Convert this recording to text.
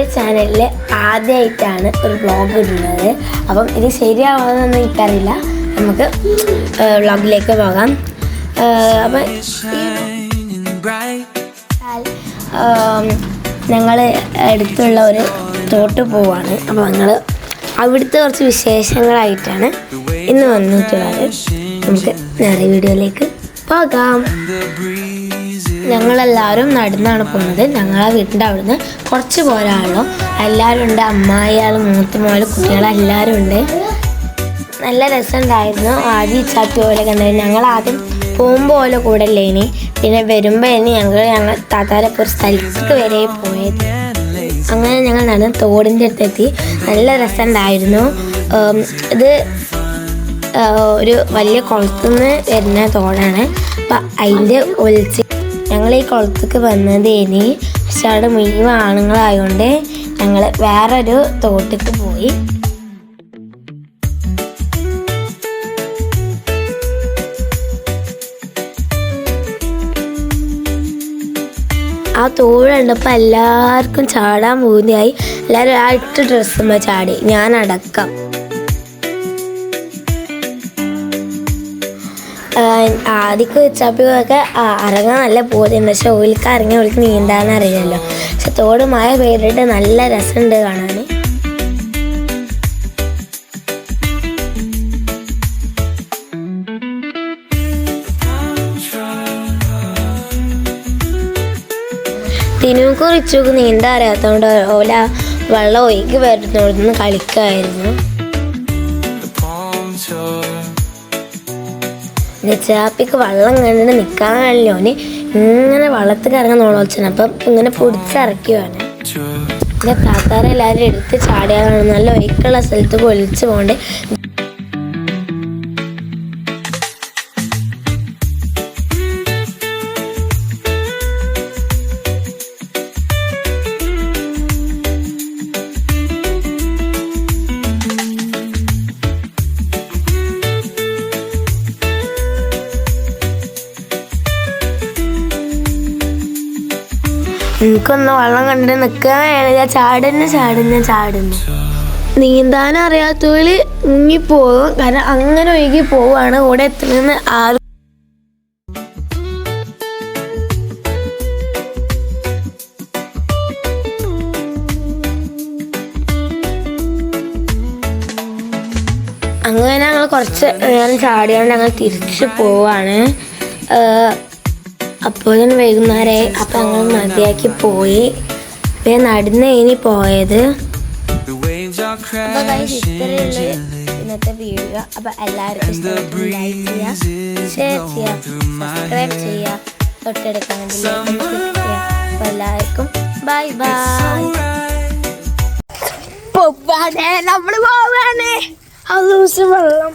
എന്റെ ചാനലിൽ ആദ്യമായിട്ടാണ് ഒരു വ്ളോഗ് ഇടുന്നത്. അപ്പം ഇത് ശരിയാവുമെന്നൊന്നും എനിക്കറിയില്ല. നമുക്ക് വ്ളോഗിലേക്ക് പോകാം. അപ്പം ഞങ്ങൾ അടുത്തുള്ള ഒരു തോട്ട് പോവാണ്. അപ്പോൾ ഞങ്ങൾ അവിടുത്തെ കുറച്ച് വിശേഷങ്ങളായിട്ടാണ് ഇന്ന് വന്നിട്ടുള്ളത്. നമുക്ക് നേരെ വീഡിയോയിലേക്ക് പോകാം. ഞങ്ങളെല്ലാവരും നടന്നാണ് പോകുന്നത്. ഞങ്ങളെ വീട്ടിന്റെ അവിടുന്ന് കുറച്ച് പോരാണല്ലോ. എല്ലാവരും ഉണ്ട്. അമ്മായിയാൾ മൂത്തുമോൾ കുട്ടികളെല്ലാവരും ഉണ്ട്. നല്ല രസമുണ്ടായിരുന്നു. ആദ്യം ഇച്ചാത്തി പോലെ കണ്ടത് ഞങ്ങൾ ആദ്യം പോകുമ്പോൾ പോലെ കൂടെ അല്ലേ ഇനി? പിന്നെ വരുമ്പോൾ ഇനി ഞങ്ങൾ ഞങ്ങൾ താത്താരൊക്കെ സ്ഥലത്തേക്ക് വരെ പോയത്. അങ്ങനെ ഞങ്ങൾ നടന്ന് തോടിന്റെ അടുത്തെത്തി. നല്ല രസമുണ്ടായിരുന്നു. ഇത് ഒരു വലിയ കുളത്തുനിന്ന് വരുന്ന തോടാണ്. അപ്പം അതിന്റെ ഒലിച്ച് ഞങ്ങൾ ഈ കുളത്തേക്ക് വന്നത് ഇനി പക്ഷെ അവിടെ മുഴുവൻ ആണുങ്ങളായതുകൊണ്ട് ഞങ്ങൾ വേറൊരു തോട്ടിക്ക് പോയി. ആ തോട് കണ്ടപ്പോൾ എല്ലാവർക്കും ചാടാൻ പോകുന്നതായി എല്ലാവരും ആ ഇട്ട ചാടി. ഞാൻ ആദ്യമൊക്കെ വെച്ചാപ്പിയൊക്കെ ഇറങ്ങാൻ നല്ല പൂതിയുണ്ട്. പക്ഷെ ഓയിൽക്ക് ഇറങ്ങി ഓലിക്ക് നീന്താൻ അറിയാമല്ലോ പക്ഷെ തോട് മഴ പെയ്തിട്ട് നല്ല രസമുണ്ട് കാണാൻ. തിനുക്ക് റിച്ചുക്ക് നീന്താൻ അറിയാത്തതുകൊണ്ട് ഓല വെള്ളം ഒഴുകി വരുന്നോടന്ന് കളിക്കായിരുന്നു. ചാപ്പിക്ക് വള്ളം കണ്ടിട്ട് നിൽക്കാൻ കഴിഞ്ഞോന് ഇങ്ങനെ വെള്ളത്തിൽ ഇറങ്ങാൻ നോളോച്ചന അപ്പം ഇങ്ങനെ പൊടിച്ചിറക്കുവാണ് എന്റെ എന്റെ താത്താരെല്ലാവരും എടുത്ത് ചാടിയാണ് നല്ല ഒഴുക്കുള്ള സ്ഥലത്ത് ഒലിച്ചു പോണ്ട്. എനിക്കൊന്ന് വെള്ളം കണ്ട് നിൽക്കാൻ ഞാൻ ചാടുന്നു ചാടുന്നു ചാടുന്നു. നീന്താൻ അറിയാത്തവര് മുങ്ങിപ്പോകും. കാരണം അങ്ങനെ ഒഴുകി പോവാണ്. കൂടെ എത്തുന്നത് ആ അങ്ങനെ ഞങ്ങൾ കുറച്ച് നേരം ചാടിയാണ് ഞങ്ങൾ തിരിച്ചു പോവാണ്. തന്നെ വൈകുന്നേരമായി അപ്പം ഞങ്ങൾ നദിയാക്കി പോയി. പിന്നെ നടന്ന് ഇനി പോയത്. ഇന്നത്തെ വീഡിയോ അപ്പൊ എല്ലാവർക്കും ഷെയർ സബ്സ്ക്രൈബ് ചെയ്യുക എല്ലാവർക്കും ബൈ ബൈ Alright. പോവാണേ ആ ദിവസം വെള്ളം.